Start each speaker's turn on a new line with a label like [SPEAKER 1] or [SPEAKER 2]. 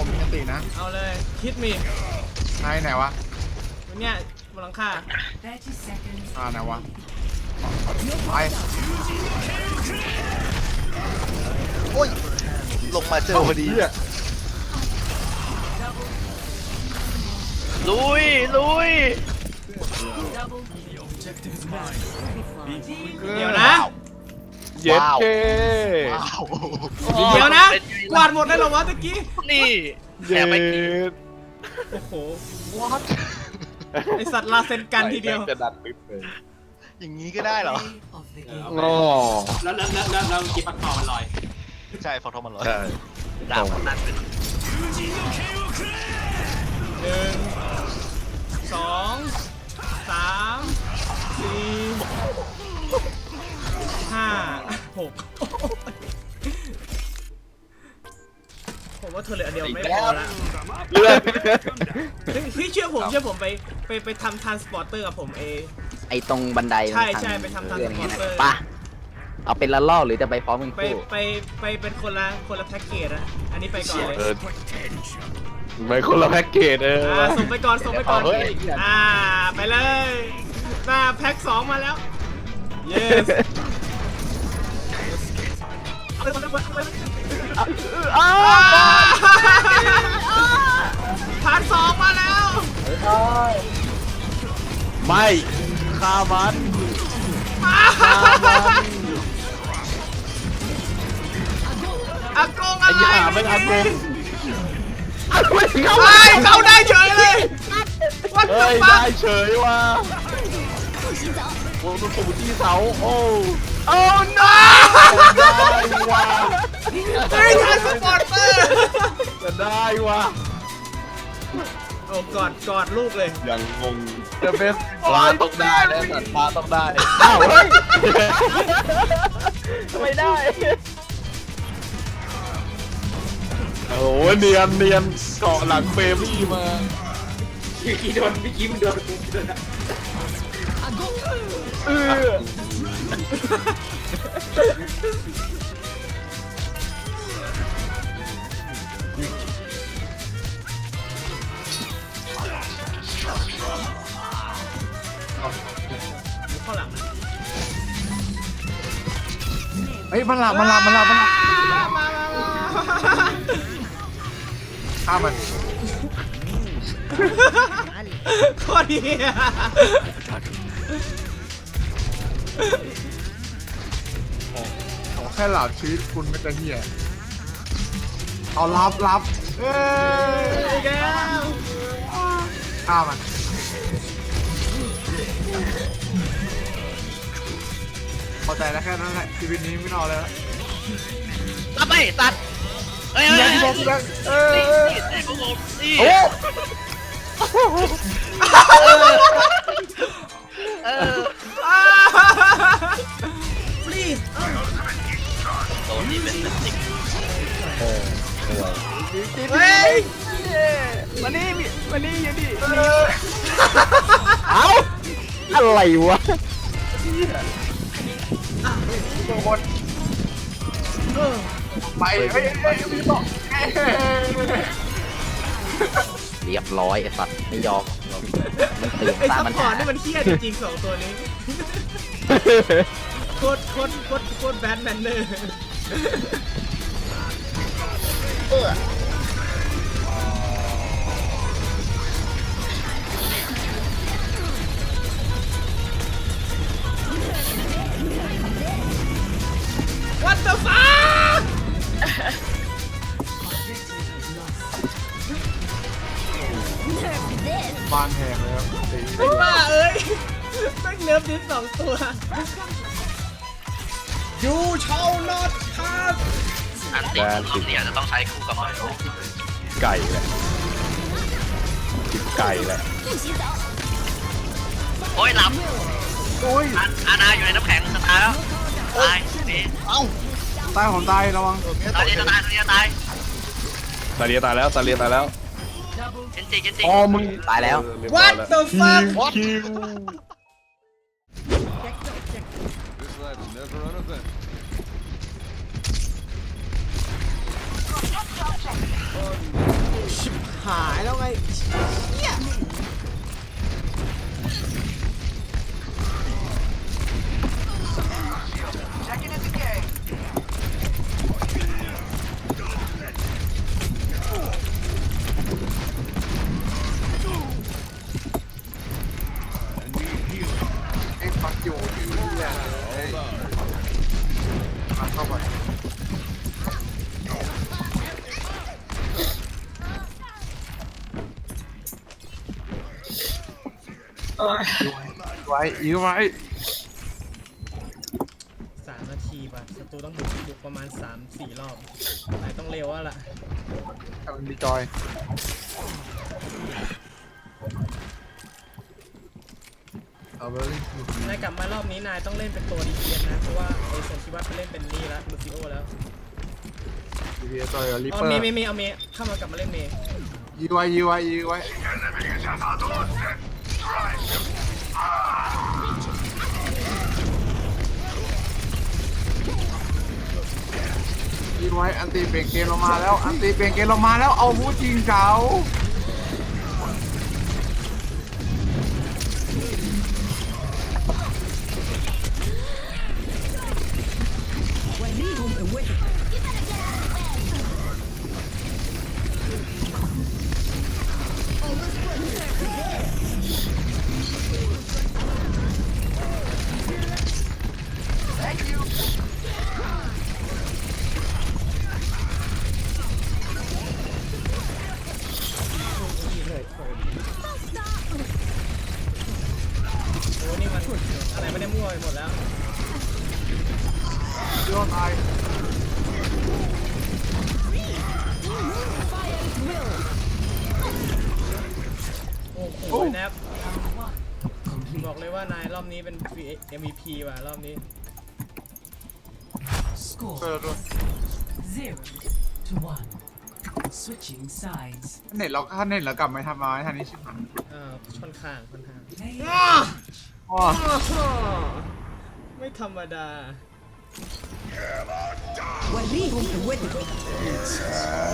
[SPEAKER 1] ตมีอันตินะ
[SPEAKER 2] เอาเลยคิดมี
[SPEAKER 1] นายไหนวะ
[SPEAKER 2] วันเนี้ยบนหลังคา
[SPEAKER 3] 30 seconds.
[SPEAKER 1] อ่าไหนวะไป
[SPEAKER 4] โอ้ย ลงมาเจอพอดี
[SPEAKER 1] เหี้ย
[SPEAKER 4] ลุย ลุย
[SPEAKER 2] เดี๋ยวนะ
[SPEAKER 5] เย็ด
[SPEAKER 4] ว้าว
[SPEAKER 5] เค
[SPEAKER 4] ว้าว
[SPEAKER 2] เดี๋ยวนะ
[SPEAKER 4] เป็นไง
[SPEAKER 2] กวาดหมดได้เหรอวะตะกี้
[SPEAKER 4] นี่
[SPEAKER 5] เย็
[SPEAKER 4] แอบไม่
[SPEAKER 5] ด
[SPEAKER 4] กี่
[SPEAKER 2] โอ้โหไอสัตว์ลาเซนกันทีเดียว
[SPEAKER 5] จะดันปิ๊บเลย
[SPEAKER 4] อย่างนี้ก็ได้เหรอ
[SPEAKER 3] Play of the game.
[SPEAKER 5] งอ
[SPEAKER 6] แล้วแล้วแล้วแล้วแล้วกีปักคอมันลอย
[SPEAKER 4] ใช่ฟอทอมันร้อย
[SPEAKER 5] ใช่
[SPEAKER 4] ดาบมันนั่นเป็น
[SPEAKER 2] หนึ่งสองสามสี่ห้าหก เธอเหลืออันเดียวไม่พอละ
[SPEAKER 5] เลือด
[SPEAKER 2] เฮ้ยพี่เชื่อผมเชื่อผมไปไปไปทำทรานสปอร์เตอร์กับผมเอง
[SPEAKER 7] ไอ้ตรงบันได
[SPEAKER 2] ใช่
[SPEAKER 7] มัน
[SPEAKER 2] ใช่ไปทำตาม
[SPEAKER 7] เรื่องนี้
[SPEAKER 2] สปอนเซอร์
[SPEAKER 7] ปะเอาเป็นละลอกหรือจะไปพร้อมกัน
[SPEAKER 2] ไป
[SPEAKER 7] คู่
[SPEAKER 2] ไปไปเป็นคนละคนละแพ็กเกจอะอันนี้ไปก่อนเลย
[SPEAKER 5] เออไม่คนละแพ็กเกจเออ
[SPEAKER 2] อ่าส่งไปก่อนส่งไปก่อน
[SPEAKER 5] เอาเฮ้ย
[SPEAKER 2] อ่าไปเลยหน้าแพ็กสองมาแล้ว yes
[SPEAKER 7] อ้า
[SPEAKER 5] ไม่ฆ่ามัน
[SPEAKER 2] อากง
[SPEAKER 5] ไอ้
[SPEAKER 2] อะไร
[SPEAKER 5] ยาไม่อากงไม่เข้า
[SPEAKER 2] ไอ้เข้าได้เฉยเลย What
[SPEAKER 5] เฮ้
[SPEAKER 2] the
[SPEAKER 5] ย
[SPEAKER 2] fuck
[SPEAKER 5] ได้เฉยว่ะโอ้ตัวสูที่เสาโอ้
[SPEAKER 2] โอ้ no
[SPEAKER 5] ได้ว่ะ
[SPEAKER 2] เฮ้ยทรานสปอร์เตอร์
[SPEAKER 5] จะได้ว่ะ
[SPEAKER 2] โอ้กอดกอดลูกเลย
[SPEAKER 5] ยังงงจะเป็นปลาต้องได้แล้วสัตว์ปลาต้องได้อ้าวเฮ้ย
[SPEAKER 7] ไม่ได้
[SPEAKER 5] โอ้โหเนียนเนียนเกาะหลังเฟรมี่มา
[SPEAKER 6] พี่กี้โดนพี่กี้มึงโดนกูโดนอะ
[SPEAKER 5] เออ
[SPEAKER 1] ฮ้ยมันหลับมันหลับมันหลับมันหลับ
[SPEAKER 2] มามามา
[SPEAKER 1] ฆ่ามัน
[SPEAKER 2] โคตรเฮีย
[SPEAKER 1] ขอแค่หลับชีวิตคุณไม่จะเหี้ยเอารับรับเอ้ย
[SPEAKER 2] อีกแล้ว
[SPEAKER 1] ฆ่ามัน พอใจแล้วแค่นั้นแหละชีวิตนี้ไม่เอาแล้ว
[SPEAKER 4] รับไปตัดเฮ้ยเฮ้ย
[SPEAKER 1] ยัง
[SPEAKER 4] เฮ้ย
[SPEAKER 1] บอกยังเออ
[SPEAKER 4] นี่
[SPEAKER 1] เออ
[SPEAKER 4] นี่นี่พวกผมนี่
[SPEAKER 5] โอ้
[SPEAKER 4] เออ
[SPEAKER 2] please
[SPEAKER 4] โดนนี่เป็นติก
[SPEAKER 2] เฮ้ย
[SPEAKER 7] มานี่มานี่อยู่ดิเอ้าอะไรวะ
[SPEAKER 1] ตัวบนไปเฮ้ยเฮ้ยมีบอกเรี
[SPEAKER 7] ยบร้อยไอ้สัตว์ไม่ยอมมันตื่น
[SPEAKER 2] ไอ้
[SPEAKER 7] ตา
[SPEAKER 2] ซัพ
[SPEAKER 7] มัน
[SPEAKER 2] พอ
[SPEAKER 7] หา
[SPEAKER 2] ร์ตนี่มันเฮี้ยจริงๆสองตัวนี้โคตรโคตรโคตรโคตรแบทแมนเนอร์ ร์ฟดิสสองตัว You shall not pass
[SPEAKER 4] อันติของเราเนี่ยจะต้องใช้คู่กับมัน
[SPEAKER 5] ไก่แหละกินไก่แหละ
[SPEAKER 4] โอ้ยหลับ
[SPEAKER 1] โอ้ย
[SPEAKER 4] อันอานาอยู่ในน้ำแข็งจะตายแล้วตายนี่
[SPEAKER 1] เอ้าตายผมตายระวัง
[SPEAKER 4] ตายจะตายตายจะตาย
[SPEAKER 5] ตาเลียตายแล้วตาเลียตายแล้ว
[SPEAKER 4] เจนจิเจนจิ
[SPEAKER 5] อ๋อมึง
[SPEAKER 7] ตายแล้ว
[SPEAKER 5] over on event. Protect the objective. ชิบหายแล้วไง
[SPEAKER 1] ไว้ยื้อไว้
[SPEAKER 2] สามนาทีป่ะศัตรูต้องบุกบุกประมาณสามสี่รอบนายต้องเร็วแล้วล่ะ
[SPEAKER 1] กำลังดีจอยเอาไปเล่นคิวนา
[SPEAKER 2] ยกลับมารอบนี้นายต้องเล่นเป็นตัวดีเนะเพราะว่าไอ้ส่วนชีวัตไปเล่นเป็นนี่แล้วลูซิโอแล้ว
[SPEAKER 1] ดีพีจอยกับลิป
[SPEAKER 2] อ๋อ
[SPEAKER 1] เปอ
[SPEAKER 2] เม
[SPEAKER 1] ร์
[SPEAKER 2] ย์เมย์เมย์เอาเมย์เข้ามากลับมาเล่นเมย์
[SPEAKER 1] ยื้อไว้ยื้อไว้ยื้อไว้ ยื้อไว้อันตีเปลี่ยนเกมเรามาแล้ว อันตีเปลี่ยนเกมเรามาแล้วเอาพูดจริงเขา
[SPEAKER 2] อะไรไม่ได้มั่วไปหมดแล้ว
[SPEAKER 1] ยื้อตาย
[SPEAKER 2] โอ้โหแนบบอกเลยว่านายรอบนี้เป็น MVP ว่ะรอบนี้
[SPEAKER 3] Score
[SPEAKER 1] เออด้วย
[SPEAKER 3] zero to one. Switching sides.
[SPEAKER 1] เน็ตเราถ้าเน็ตเรากลับมาทำมาทันนี้ชิบหาย
[SPEAKER 2] เอ่อค่อนข้างค่อนข้าง
[SPEAKER 3] Play
[SPEAKER 1] อ๋อ
[SPEAKER 2] ไม่ธรรมดาอืม
[SPEAKER 1] ขอทั้งทีมเลย
[SPEAKER 2] อ